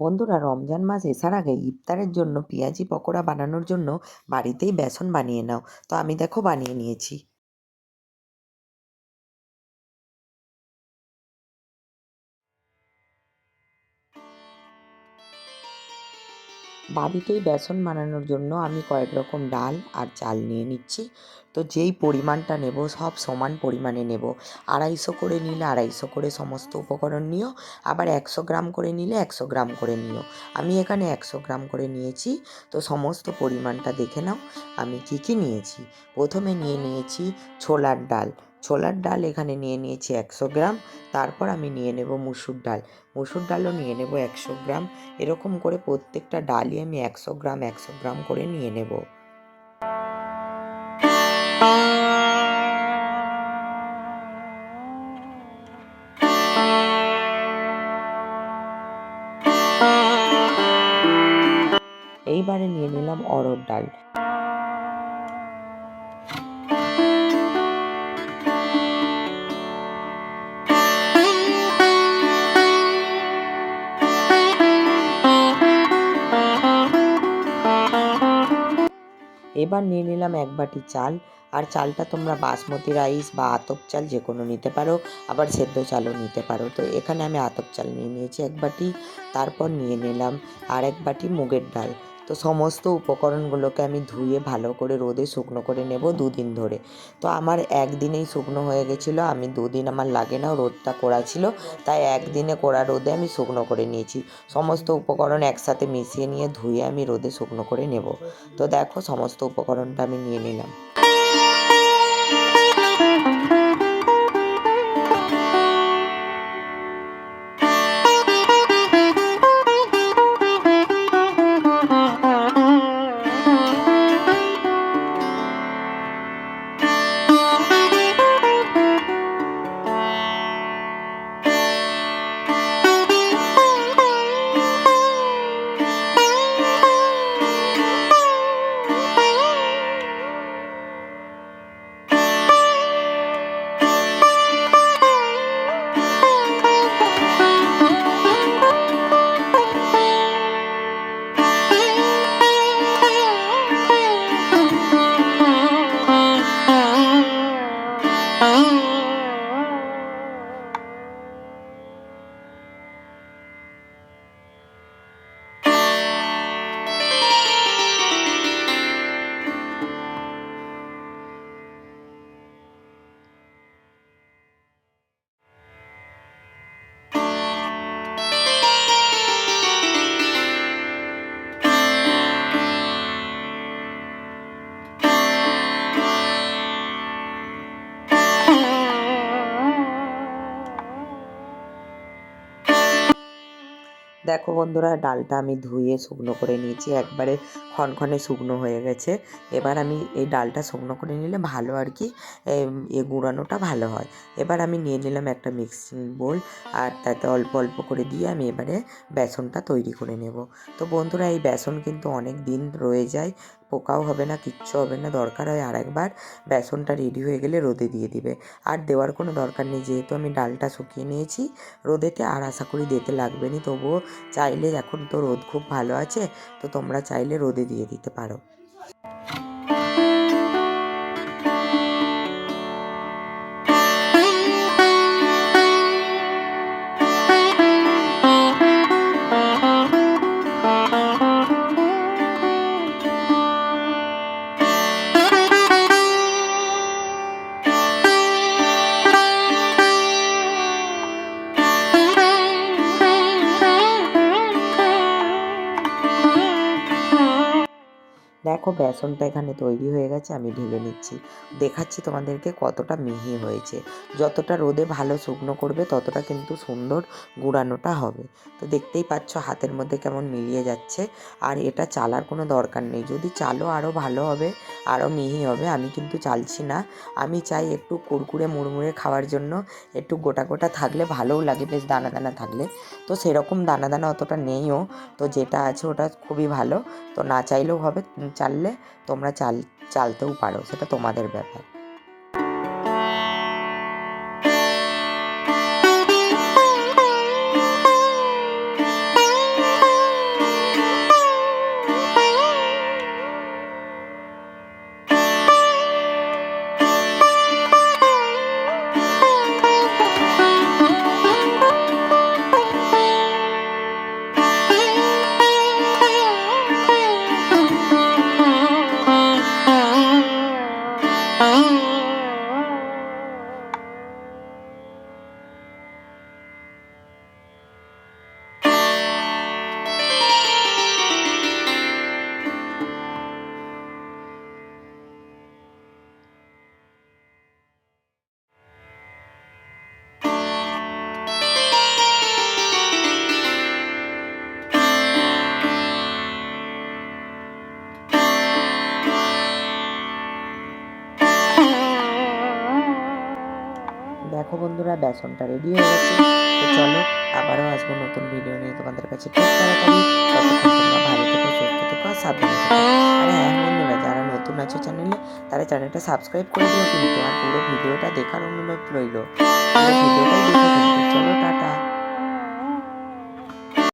বন্ধুরা রমজান মাস এসার আগে ইফতারের জন্য পেঁয়াজি পকোড়া বানানোর জন্য বাড়িতেই বেসন বানিয়ে নাও। তো আমি দেখো বানিয়ে নিয়েছি। বাড়িতেই বেসন বানানোর জন্য আমি কয়েক রকম ডাল আর চাল নিয়ে নিচ্ছি। তো যেই পরিমাণটা নেব, সব সমান পরিমাণে নেব। আড়াইশো করে নিলে আড়াইশো করে সমস্ত উপকরণ নিও। আবার একশো গ্রাম করে নিলে একশো গ্রাম করে নিও। আমি এখানে একশো গ্রাম করে নিয়েছি। তো সমস্ত পরিমাণটা দেখে নাও। আমি কী কী নিয়েছি? প্রথমে নিয়ে নিয়েছি ছোলার ডাল। ছোলার ডাল এখানে নিয়ে নিয়েছি একশো গ্রাম। তারপর আমি নিয়ে নেব মুসুর ডাল। মুসুর ডালও নিয়ে নেব একশো গ্রাম। এরকম করে প্রত্যেকটা ডালই আমি একশো গ্রাম একশো গ্রাম করে নিয়ে নেব। এইবারে নিয়ে নিলাম অরড় ডাল। এবার নিয়ে নিলাম এক বাটি চাল। আর চালটা তোমরা বাসমতি রাইস বা আতপ চাল যে কোনো নিতে পারো, আবার সেদ্ধ চালও নিতে পারো। তো এখানে আমি আতপ চাল নিয়ে নিয়েছি এক বাটি, তারপর নিয়ে নিলাম আর এক বাটি মুগের ডাল। তো সমস্ত উপকরণগুলোকে আমি ধুয়ে ভালো করে রোদে শুকনো করে নেব দুদিন ধরে। তো আমার একদিনেই শুকনো হয়ে গেছিল, আমি দুদিন আমার লাগে না, রোদটা করা ছিল, তাই একদিনে কড়া রোদে আমি শুকনো করে নিয়েছি। সমস্ত উপকরণ একসাথে মিশিয়ে নিয়ে ধুয়ে আমি রোদে শুকনো করে নেব। তো দেখো, সমস্ত উপকরণটা আমি নিয়ে নিলাম। দেখো বন্ধুরা, ডালটা আমি ধুয়ে শুকনো করে নিয়েছি। একবারে ক্ষণক্ষণে শুকনো হয়ে গেছে। এবার আমি এই ডালটা শুকনো করে নিলে ভালো আর কি এ গুঁড়ানোটা ভালো হয়। এবার আমি নিয়ে নিলাম একটা মিক্সিং বোল, আর তাতে অল্প অল্প করে দিয়ে আমি এবারে বেসনটা তৈরি করে নেব। তো বন্ধুরা, এই বেসন কিন্তু অনেক দিন রয়ে যায়, পোকাও হবে না, কিচ্ছু হবে না। দরকার হয় আর একবার বেসনটা রেডি হয়ে গেলে রোদে দিয়ে দিবে। আর দেওয়ার কোনো দরকার নেই, যেহেতু আমি ডালটা শুকিয়ে নিয়েছি, রোদেতে আর আশা করি দিতে লাগবে না, তবুও চাইলে এখন তো রোদ খুব ভালো আছে তো তোমরা চাইলে রোদে দিয়ে দিতে পারো। দেখো বেসনটা এখানে তৈরি হয়ে গেছে, আমি ঢেলে নিচ্ছি। দেখাচ্ছি তোমাদেরকে কতটা মিহি হয়েছে। যতটা রোদে ভালো শুকনো করবে, ততটা কিন্তু সুন্দর গুঁড়ানোটা হবে। তো দেখতেই পাচ্ছ হাতের মধ্যে কেমন মিলিয়ে যাচ্ছে। আর এটা চালার কোনো দরকার নেই। যদি চালও আরও ভালো হবে আরও মিহি হবে, আমি কিন্তু চালছি না। আমি চাই একটু কুরকুরে মুড়মুড়ে খাওয়ার জন্য, একটু গোটা গোটা থাকলে ভালোও লাগে, বেশ দানা দানা থাকলে। তো সেরকম দানা দানা অতটা নেইও। তো যেটা আছে ওটা খুবই ভালো। তো না চাইলেও হবে চাললে তোমরা চাল চালতেও পারো সেটা তোমাদের ব্যাপার। দেখো বন্ধুরা, বেসনটা রেডি হয়ে গেছে। তো চলো, আবারও আসব নতুন ভিডিও নিয়ে। তোমাদের কাছে খুব ভালো থেকো হ্যাঁ বন্ধুরা, যারা নতুন আছো চ্যানেলে তারা চ্যানেলটা সাবস্ক্রাইব করে দিও কিন্তু, আর পুরো ভিডিওটা দেখার অনুরোধ রইল। টাটা। ভিডিও